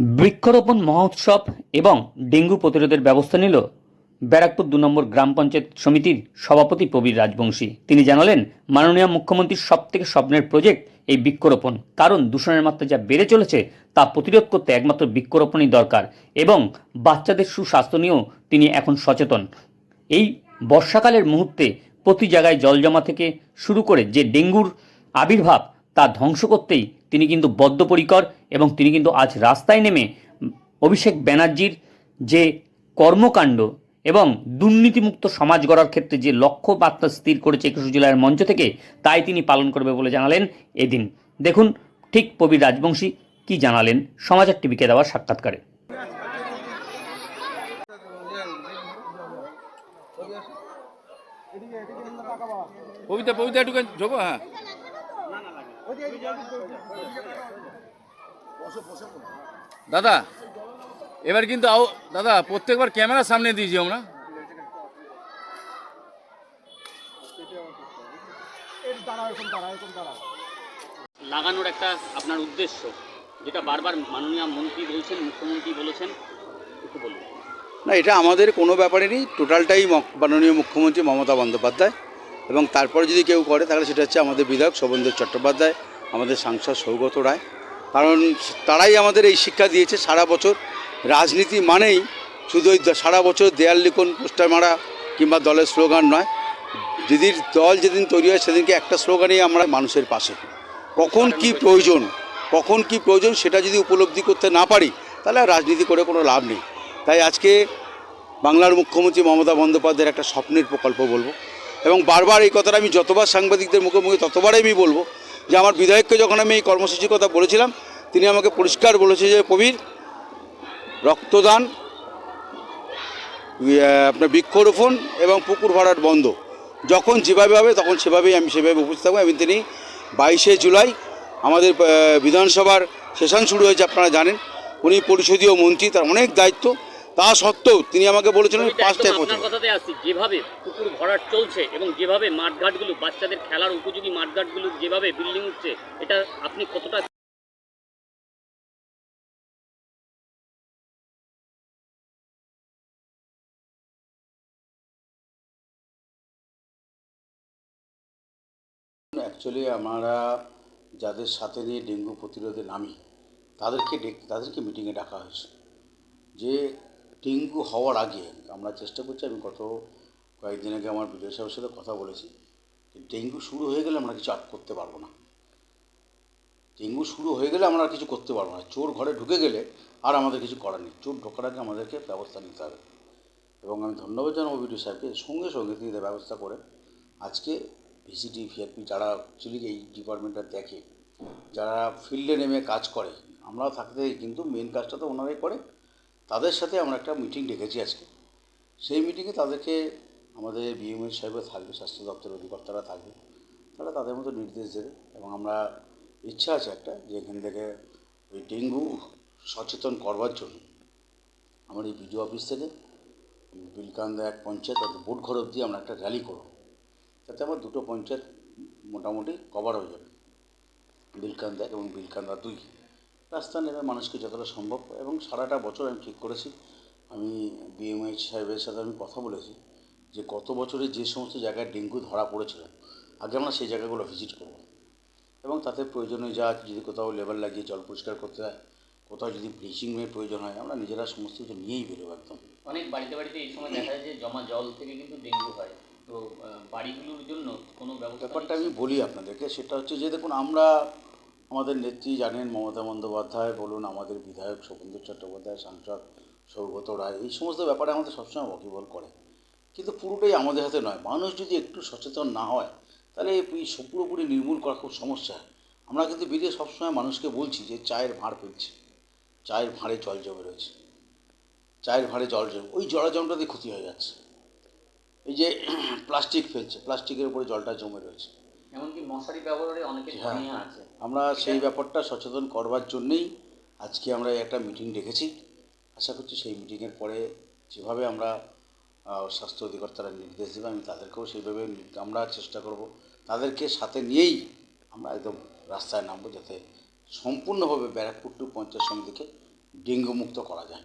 বৃক্ষরোপণ মহোৎসব এবং ডেঙ্গু প্রতিরোধের ব্যবস্থা নিল ব্যারাকপুর দু নম্বর গ্রাম পঞ্চায়েত সমিতির সভাপতি প্রবীর রাজবংশী। তিনি জানালেন, মাননীয় মুখ্যমন্ত্রীর সবথেকে স্বপ্নের প্রজেক্ট এই বৃক্ষরোপণ। কারণ দূষণের মাত্রা যা বেড়ে চলেছে, তা প্রতিরোধ করতে একমাত্র বৃক্ষরোপণই দরকার এবং বাচ্চাদের সুস্বাস্থ্য নিয়েও তিনি এখন সচেতন। এই বর্ষাকালের মুহূর্তে প্রতি জায়গায় জল জমা থেকে শুরু করে যে ডেঙ্গুর আবির্ভাব, তা ধ্বংস করতেই তিনি কিন্তু বদ্ধপরিকর এবং তিনি কিন্তু আজ রাস্তায় নেমে অভিষেক ব্যানার্জির যে কর্মকাণ্ড এবং দুর্নীতিমুক্ত সমাজ গড়ার ক্ষেত্রে যে লক্ষ্য বার্তা স্থির করেছে একুশে জেলার মঞ্চ থেকে, তাই তিনি পালন করবে বলে জানালেন এদিন। দেখুন, ঠিক প্রবীর রাজবংশী কি জানালেন সমাচার টিভিকে দেওয়া সাক্ষাৎকারে। পবিতা পবিতা একটু যোগো হ্যাঁ। দাদা এবার কিন্তু আও দাদা প্রত্যেকবার ক্যামেরার সামনে দিয়েছি আমরা। লাগানোর একটা আপনার উদ্দেশ্য যেটা বারবার মাননীয় মন্ত্রী বলছেন মুখ্যমন্ত্রী বলেছেন একটু বলুন। না এটা আমাদের কোনো ব্যাপারে নেই। টোটালটাই মাননীয় মুখ্যমন্ত্রী মমতা বন্দ্যোপাধ্যায়। এবং তারপরে যদি কেউ করে, তাহলে সেটা হচ্ছে আমাদের বিধায়ক শোভনদেব চট্টোপাধ্যায়, আমাদের সাংসদ সৌগত রায়। কারণ তারাই আমাদের এই শিক্ষা দিয়েছে, সারা বছর রাজনীতি মানেই শুধু ওই সারা বছর দেয়াল লিখন, পোস্টার মারা কিংবা দলের স্লোগান নয়। দিদির দল যেদিন তৈরি হয়, সেদিনকে একটা স্লোগানেই আমরা মানুষের পাশে। কখন কি প্রয়োজন, কখন কি প্রয়োজন সেটা যদি উপলব্ধি করতে না পারি, তাহলে রাজনীতি করে কোনো লাভ নেই। তাই আজকে বাংলার মুখ্যমন্ত্রী মমতা বন্দ্যোপাধ্যায়ের একটা স্বপ্নের প্রকল্প বলব। এবং বারবার এই কথাটা আমি যতবার সাংবাদিকদের মুখে মুখে ততবারই আমি বলব যে আমার বিধায়ককে যখন আমি এই কর্মসূচির কথা বলেছিলাম তিনি আমাকে পরিষ্কার বলেছে যে কবির রক্তদান ইয়ে, আপনার বৃক্ষরোপণ এবং পুকুর ভরাট বন্ধ। যখন যেভাবে হবে তখন সেভাবেই আমি সেভাবে উপস্থিত থাকব। এবং তিনি বাইশে জুলাই আমাদের বিধানসভার সেশন শুরু হয়েছে আপনারা জানেন। উনি পরিষদীয় মন্ত্রী তার অনেক দায়িত্ব। তা সত্ত্বেও তিনি আমাকে বলেছিলেন পাঁচটায় আপনার কথাতে আসছি যেভাবে পুকুর ভরাট চলছে এবং যেভাবে মাঠঘাটগুলো বাচ্চাদের খেলার উপযোগী মাঠঘাটগুলো যেভাবে বিল্ডিং উঠছে এটা আপনি কতটা অ্যাকচুয়ালি আমরা যাদের সাথে নিয়ে ডেঙ্গু প্রতিরোধে নামি তাদেরকে ডেক- তাদেরকে মিটিংয়ে ডাকা হয়েছে। যে ডেঙ্গু হওয়ার আগে, আমরা চেষ্টা করছি, আমি গত কয়েকদিন আগে আমার বিডিও সাহেবের সাথে কথা বলেছি ডেঙ্গু শুরু হয়ে গেলে আমরা কিছু আট করতে পারব না। ডেঙ্গু শুরু হয়ে গেলে আমরা আর কিছু করতে পারব না। চোর ঘরে ঢুকে গেলে আর আমাদের কিছু করার নেই। চোর ঢোকার আগে আমাদেরকে ব্যবস্থা নিতে হবে। এবং আমি ধন্যবাদ জানাব বিডিও সাহেবকে। সঙ্গে সঙ্গে তিনি ব্যবস্থা করে আজকে ভিসিটি, ভিআরপি যারা অ্যাকচুয়ালি এই ডিপার্টমেন্টটা দেখে, যারা ফিল্ডে নেমে কাজ করে, আমরাও থাকতে কিন্তু মেন কাজটা তো ওনারাই করে। তাদের সাথে আমরা একটা মিটিং ডেকেছি আজকে। সেই মিটিংয়ে তাদেরকে আমাদের বিএমএস সাহেবরা থাকবে, স্বাস্থ্য দপ্তরের অধিকর্তারা থাকবে। তারা তাদের মতো নির্দেশ দেবে এবং আমরা ইচ্ছা আছে একটা যে এখান থেকে ওই ডেঙ্গু সচেতন করবার জন্য আমার এই বিডিও অফিস থেকে বিলকান্দা এক পঞ্চায়েত বোট ঘর অবধি আমরা একটা র্যালি করব। তাতে আমার দুটো পঞ্চায়েত মোটামুটি কভার হয়ে যাবে, বিলকান্দা এক এবং বিলকান্দা দুই। রাস্তা নেমে মানুষকে যতটা সম্ভব এবং সারাটা বছর আমি ঠিক করেছি। আমি বিএমএইচ সাহেবের সাথে আমি কথা বলেছি যে গত বছরে যে সমস্ত জায়গায় ডেঙ্গু ধরা পড়েছিল আগে আমরা সেই জায়গাগুলো ভিজিট করব। এবং তাতে প্রয়োজনীয় যা যদি কোথাও লেবার লাগিয়ে জল পরিষ্কার করতে হয় কোথাও যদি ব্লিচিংয়ের প্রয়োজন হয় আমরা নিজেরা সমস্ত কিছু নিয়েই বেরোবো একদম। অনেক বাড়িতে বাড়িতে এই সময় দেখা যায় যে জমা জল থেকে কিন্তু ডেঙ্গু হয়। তো বাড়িগুলোর জন্য কোনো ব্যবস্থা ব্যাপারটা আমি বলি আপনাদেরকে সেটা হচ্ছে যে দেখুন আমরা আমাদের নেত্রী জানেন মমতা বন্দ্যোপাধ্যায়, বলুন আমাদের বিধায়ক শোভেন্দু চট্টোপাধ্যায়, সাংসদ সৌগত রায়, এই সমস্ত ব্যাপারে আমাদের সবসময় ওয়াকিবল করে। কিন্তু পুরোটাই আমাদের হাতে নয়। মানুষ যদি একটু সচেতন না হয়, তাহলে এই পুরোপুরি নির্মূল করা খুব সমস্যা। আমরা কিন্তু বেরিয়ে সবসময় মানুষকে বলছি যে চায়ের ভাঁড় ফেলছে চায়ের ভাঁড়ে জল জমে রয়েছে। চায়ের ভাঁড়ে জল জমে, ওই জলাজমটাতে ক্ষতি হয়ে যাচ্ছে। এই যে প্লাস্টিক ফেলছে, প্লাস্টিকের উপরে জলটা জমে রয়েছে। এমনকি মশারি ব্যবহারে অনেকে হ্যাঁ। আছে। আমরা সেই ব্যাপারটা সচেতন করবার জন্যেই আজকে আমরা একটা মিটিং ডেকেছি। আশা করছি সেই মিটিংয়ের পরে যেভাবে আমরা স্বাস্থ্য অধিকর্তারা নির্দেশ দেবে আমি তাদেরকেও সেইভাবে আমরা চেষ্টা করব। তাদেরকে সাথে নিয়েই আমরা একদম রাস্তায় নামবো যাতে সম্পূর্ণভাবে ব্যারাকপুর টু পঞ্চায়েত সমিতিকে ডেঙ্গু মুক্ত করা যায়।